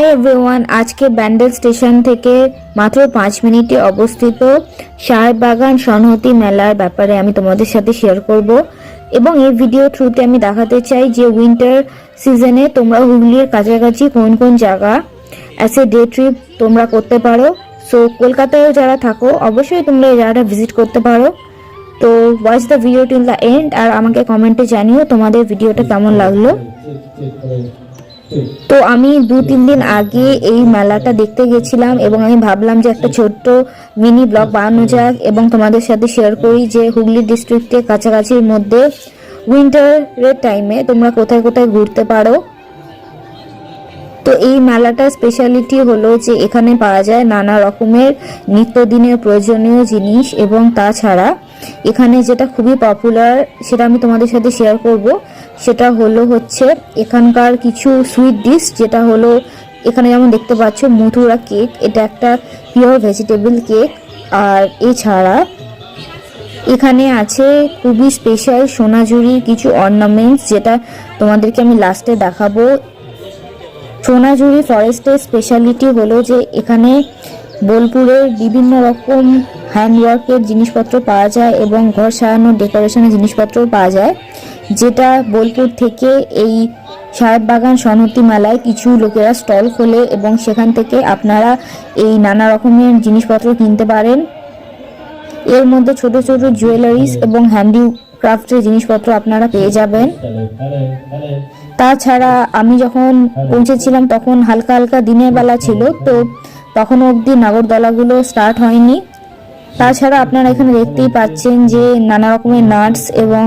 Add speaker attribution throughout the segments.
Speaker 1: Hi everyone আজকে Bandel station থেকে মাত্র পাঁচ মিনিটে অবস্থিত সাহেববাগান সনহতি মেলার ব্যাপারে আমি তোমাদের সাথে শেয়ার করব এবং এই ভিডিও থ্রুতে আমি দেখাতে চাই যে উইন্টার সিজনে তোমরা হুগলির কাছাকাছি কোন কোন জায়গা অ্যাজ এ ডে ট্রিপ তোমরা করতে পারো। সো কলকাতায়ও যারা থাকো, অবশ্যই তোমরা এই জায়গাটা ভিজিট করতে পারো। তো watch the video till the end আর আমাকে কমেন্টে জানিও তোমাদের ভিডিওটা কেমন লাগল। তো আমি দু, তিন দিন আগে এই মেলাটা দেখতে গেছিলাম এবং আমি ভাবলাম যে একটা ছোট্ট মিনি ব্লগ বানানো যাক এবং তোমাদের সাথে শেয়ার করি যে হুগলি ডিস্ট্রিক্টের কাছাকাছির মধ্যে উইন্টারের টাইমে তোমরা কোথায় কোথায় ঘুরতে পারো। তো এই মেলাটার স্পেশালিটি হলো যে এখানে পাওয়া যায় নানা রকমের নিত্যদিনের প্রয়োজনীয় জিনিস এবং তাছাড়া এখানে যেটা খুবই পপুলার সেটা আমি তোমাদের সাথে শেয়ার করব। সেটা হলো হচ্ছে এখানকার কিছু সুইট ডিশ যেটা হলো এখানে যেমন দেখতে পাচ্ছ মথুরা কেক এটা একটা পিওর ভেজিটেবল কেক আর এছাড়া এখানে আছে খুবই স্পেশাল সোনাঝুরির কিছু অর্নামেন্টস যেটা তোমাদেরকে আমি লাস্টে দেখাবো। সোনাঝুরি ফরেস্টের স্পেশালিটি হলো যে এখানে বোলপুরের বিভিন্ন রকম হ্যান্ডওয়ার্কের জিনিসপত্র পাওয়া যায় এবং ঘর সাজানোর ডেকোরেশনের জিনিসপত্রও পাওয়া যায়। যেটা বোলপুর থেকে এই সাহেব বাগান সনতি মেলায় কিছু লোকেরা স্টল খোলে এবং সেখান থেকে আপনারা এই নানা রকমের জিনিসপত্র কিনতে পারেন। এর মধ্যে ছোট ছোট জুয়েলারিস এবং হ্যান্ডিক্রাফটের জিনিসপত্র আপনারা পেয়ে যাবেন। তাছাড়া আমি যখন পৌঁছেছিলাম তখন হালকা হালকা দিনের বেলা ছিল, তো তখনও অবধি নাগরদোলাগুলো স্টার্ট হয়নি। তাছাড়া আপনারা এখানে দেখতেই পাচ্ছেন যে নানা রকমের নাটস এবং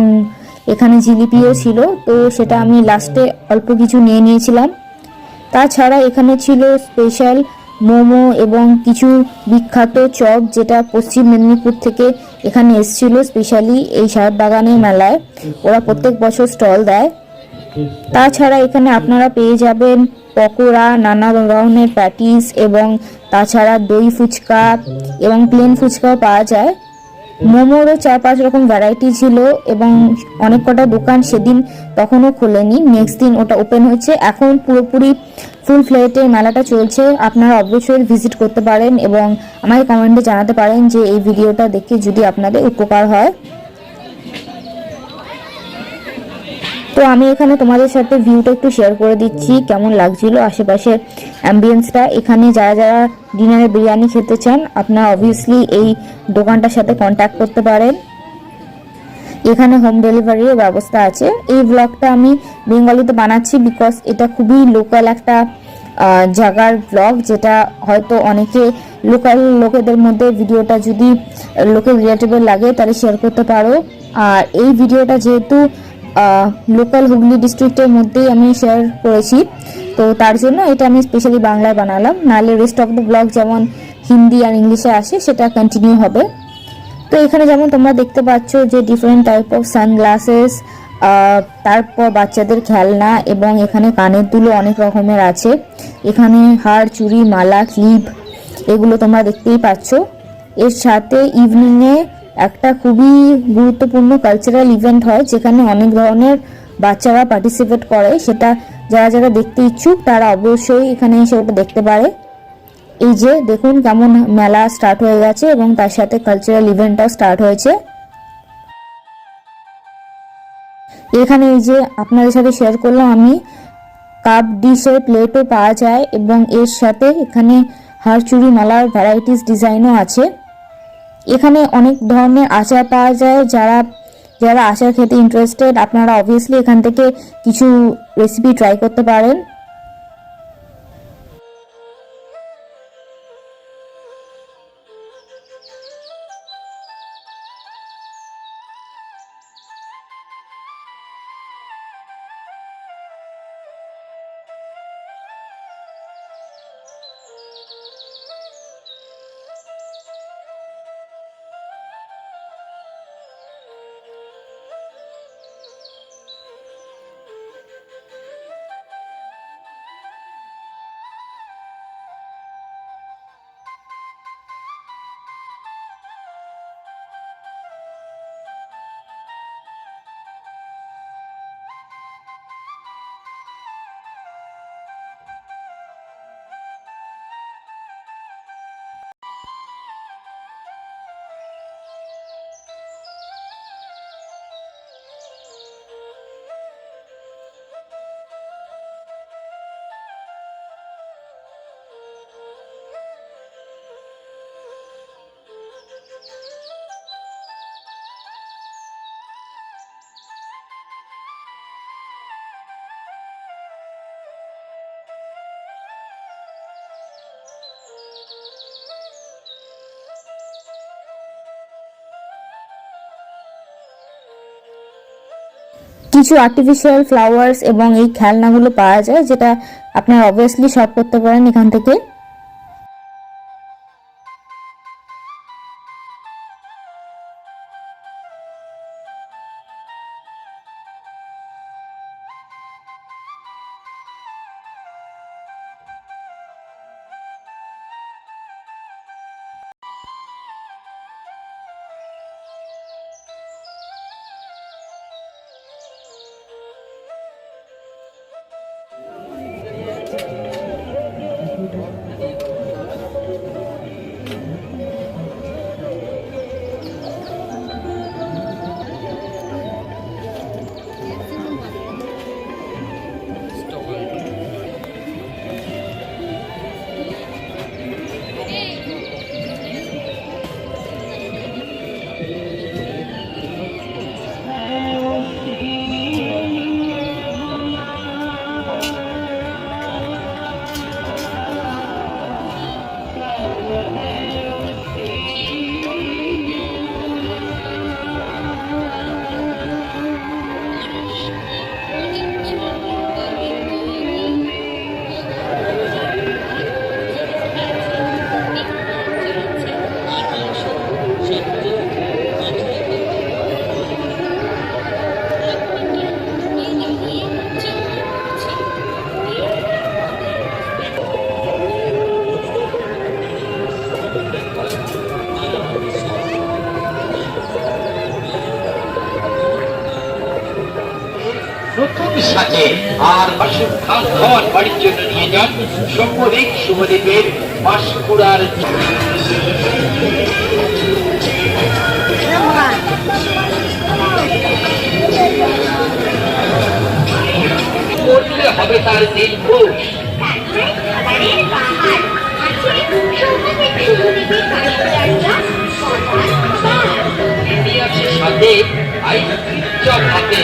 Speaker 1: এখানে জিলিপিও ছিল, তো সেটা আমি লাস্টে অল্প কিছু নিয়ে নিয়েছিলাম। তাছাড়া এখানে ছিল স্পেশাল মোমো এবং কিছু বিখ্যাত চপ যেটা পশ্চিম মেদিনীপুর থেকে এখানে এসেছিল স্পেশালি এই সাহেব বাগানের মেলায়। ওরা প্রত্যেক বছর স্টল দেয়। তাছাড়া এখানে আপনারা পেয়ে যাবেন পকোড়া, নানা ধরনের প্যাটিস এবং তাছাড়া দই ফুচকা এবং প্লেন ফুচকাও পাওয়া যায়। মোমোরও চার পাঁচ রকম ভ্যারাইটি ছিল এবং অনেক কটা দোকান সেদিন তখনও খোলেনি। নেক্সট দিন ওটা ওপেন হয়েছে। এখন পুরোপুরি ফুল ফ্লেটে মেলাটা চলছে। আপনারা অবশ্যই ভিজিট করতে পারেন এবং আমাকে কমেন্টে জানাতে পারেন যে এই ভিডিওটা দেখে যদি আপনাদের উপকার হয়। তো আমি এখানে তোমাদের সাথে ভিউটা একটু শেয়ার করে দিচ্ছি, কেমন লাগছিল আশেপাশের অ্যাম্বিয়েন্সটা এখানে যারা যারা ডিনারে বিরিয়ানি খেতে চান, আপনারা অবভিয়াসলি এই দোকানটার সাথে কন্ট্যাক্ট করতে পারেন। এখানে হোম ডেলিভারির ব্যবস্থা আছে। এই ব্লগটা আমি বেঙ্গলিতে বানাচ্ছি বিকজ এটা খুবই লোকাল একটা জায়গার ব্লগ যেটা হয়তো অনেকে লোকাল লোকেদের মধ্যে ভিডিওটা যদি লোকের রিলেটেবল লাগে, তাহলে শেয়ার করতে পারো। আর এই ভিডিওটা যেহেতু লোকাল হুগলি ডিস্ট্রিক্টের মধ্যেই আমি শেয়ার করেছি। তো তার জন্য এটা আমি স্পেশালি বাংলায় বানালাম। নাহলে রেস্ট অফ দ্য ব্লগ যেমন হিন্দি আর ইংলিশে আসে, সেটা কন্টিনিউ হবে। তো এখানে যেমন তোমরা দেখতে পাচ্ছ যে ডিফারেন্ট টাইপ অফ সানগ্লাসেস তারপর বাচ্চাদের খেলনা এবং এখানে কানের দুলো অনেক রকমের আছে। এখানে হার, চুড়ি, মালা, ক্লিপ, এগুলো তোমরা দেখতেই পাচ্ছ। এর সাথে ইভিনিংয়ে একটা খুবই গুরুত্বপূর্ণ কালচারাল ইভেন্ট হয়, যেখানে অনেক ধরনের বাচ্চারা পার্টিসিপেট করে। সেটা যারা যারা দেখতে ইচ্ছুক, তারা অবশ্যই এখানে এসে ওটা দেখতে পারে। এই যে দেখুন কেমন মেলা স্টার্ট হয়ে গেছে এবং তার সাথে কালচারাল ইভেন্টটাও স্টার্ট হয়েছে। এখানে এই যে আপনাদের সাথে শেয়ার করলাম আমি কাপ ডিশের প্লেটও পাওয়া যায় এবং এর সাথে এখানে হারচুরি মালার ভ্যারাইটিস ডিজাইনও আছে। এখানে অনেক ধরনের আচার পাওয়া যায়, যারা যারা আচার খেতে ইন্টারেস্টেড আপনারা অবভিয়াসলি এখান থেকে কিছু রেসিপি ট্রাই করতে পারেন। কিছু আর্টিফিশিয়াল ফ্লাওয়ার্স এবং এই খেলনাগুলো পাওয়া যায়, যেটা আপনারা অবভিয়াসলি শপ করতে পারেন এখান থেকে।
Speaker 2: আর বাসন খান খাওয়ার বাড়ির জন্য নিয়ে যান সম্মদিক শুভদীপের বাঁশকুড়ার করলে হবে তার
Speaker 3: আছে
Speaker 2: সাথে আইসক্রিম চপ হাতে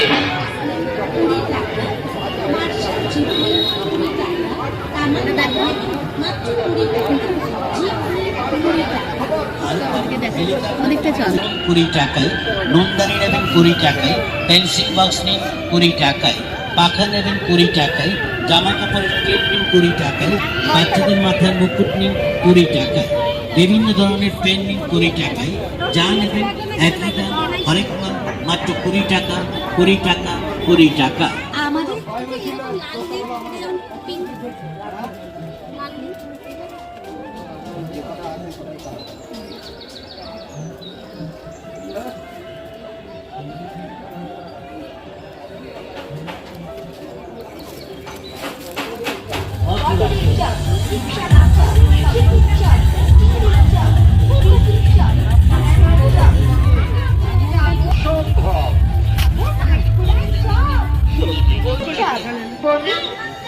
Speaker 4: টাকায় নোনদানি কুড়ি টাকায় পেন্সিল বক্স নিন কুড়ি টাকায়, পাখা নেবেন কুড়ি টাকায়, জামা কাপড়ের নিন কুড়ি টাকায়, বাচ্চাদের মাথায় মুকুট নিন কুড়ি টাকায়, বিভিন্ন ধরনের পেন নিন কুড়ি টাকায়, যা নেবেন একই দাম হরেক মাত্র কুড়ি টাকা কুড়ি টাকা কুড়ি টাকা।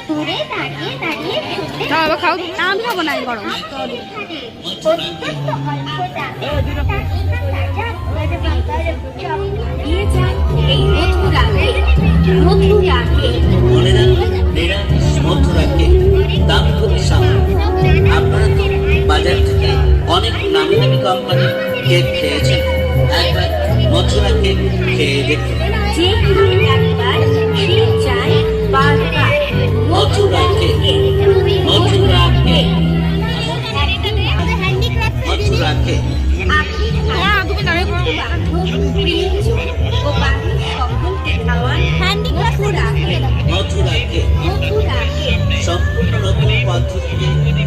Speaker 3: দূরে দাঁড়িয়ে দাঁড়িয়ে শুনতে
Speaker 5: বাবা খাও। না আমি খাব না গরম।
Speaker 3: এই
Speaker 4: কোম্পানির কেক খেয়েছেন একবার মথুরা কেক খেয়ে দেখুন Mathura cake. Mathura cake. Mathura cake. Mathura cake. সম্পূর্ণ নতুন পদ্ধতিতে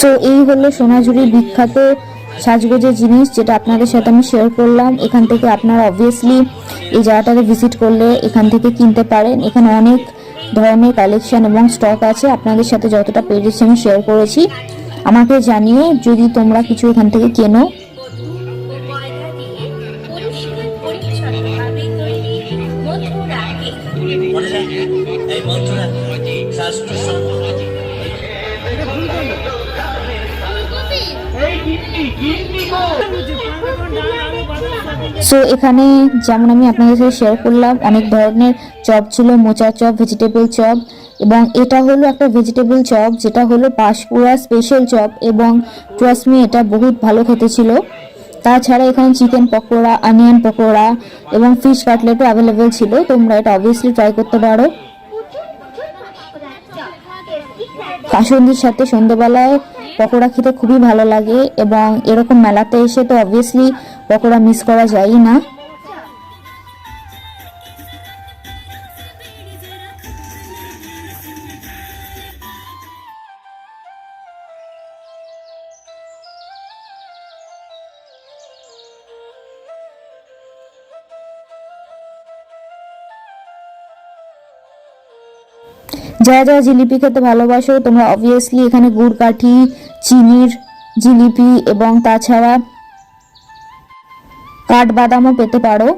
Speaker 1: সো এই হলো সোনাঝুরির বিখ্যাত সাজগোজের জিনিস যেটা আপনাদের সাথে আমি শেয়ার করলাম। এখান থেকে আপনারা অবভিয়াসলি এই জায়গাটাতে ভিজিট করলে এখান থেকে কিনতে পারেন। এখানে অনেক ধরনের কালেকশন এবং স্টক আছে। আপনাদের সাথে যতটা পেরেছি আমি শেয়ার করেছি। আমাকে জানিও যদি তোমরা কিছু এখান থেকে কেনো। সো এখানে যেমন আমি আপনাদের সাথে শেয়ার করলাম, অনেক ধরনের চপ ছিল, মোচা চপ ভেজিটেবল চপ এবং এটা হলো একটা ভেজিটেবল চপ, যেটা হলো পাঁশকুড়া স্পেশাল চপ এবং ট্রাস্ট মি এটা বহুত ভালো খেতে ছিল। তাছাড়া এখানে চিকেন পকোড়া অনিয়ন পকোড়া এবং ফিশ কাটলেটও অ্যাভেলেবেল ছিল, তোমরা এটা অবভিয়াসলি ট্রাই করতে পারো। কাসন্দির সাথে সন্ধ্যেবেলায় পকোড়া খেতে খুবই ভালো লাগে এবং এরকম মেলাতে এসে তো অবভিয়াসলি পকোড়া মিস করা যায়ই না। যারা যারা জিলিপি খেতে ভালোবাসো, তোমরা অবভিয়াসলি এখানে গুড়, কাঠি, চিনির জিলিপি এবং তাছাড়া কাঠবাদামও পেতে পারো।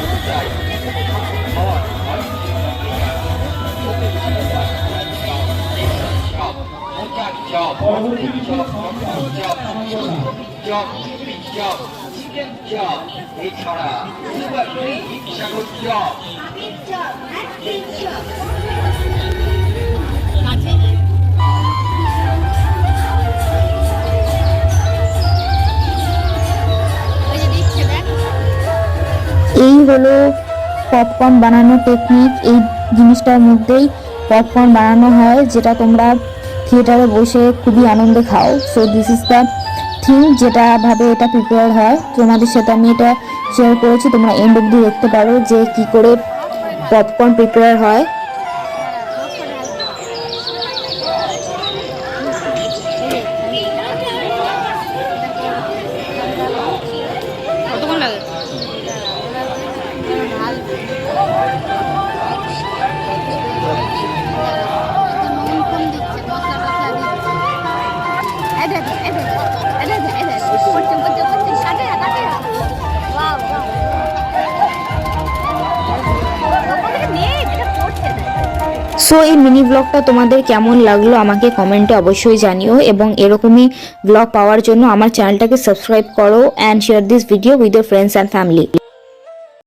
Speaker 2: মোচার চপ
Speaker 1: এই হলো পপকর্ন বানানোর টেকনিক এই জিনিসটার মধ্যেই পপকর্ন বানানো হয় যেটা তোমরা থিয়েটারে বসে খুবই আনন্দে খাও। So this is the thing যেটা ভাবে এটা প্রিপেয়ার হয়। তোমাদের সাথে আমি এটা শেয়ার করেছি। তোমরা এন্ড অব্দি দেখতে পারো যে কি করে পপকর্ন প্রিপেয়ার হয়। সো এই মিনি ব্লগটা তোমাদের কেমন লাগল আমাকে কমেন্টে অবশ্যই জানিও এবং এরকমই ব্লগ পাওয়ার জন্য আমার চ্যানেলটাকে সাবস্ক্রাইব করো and share this video with your friends and family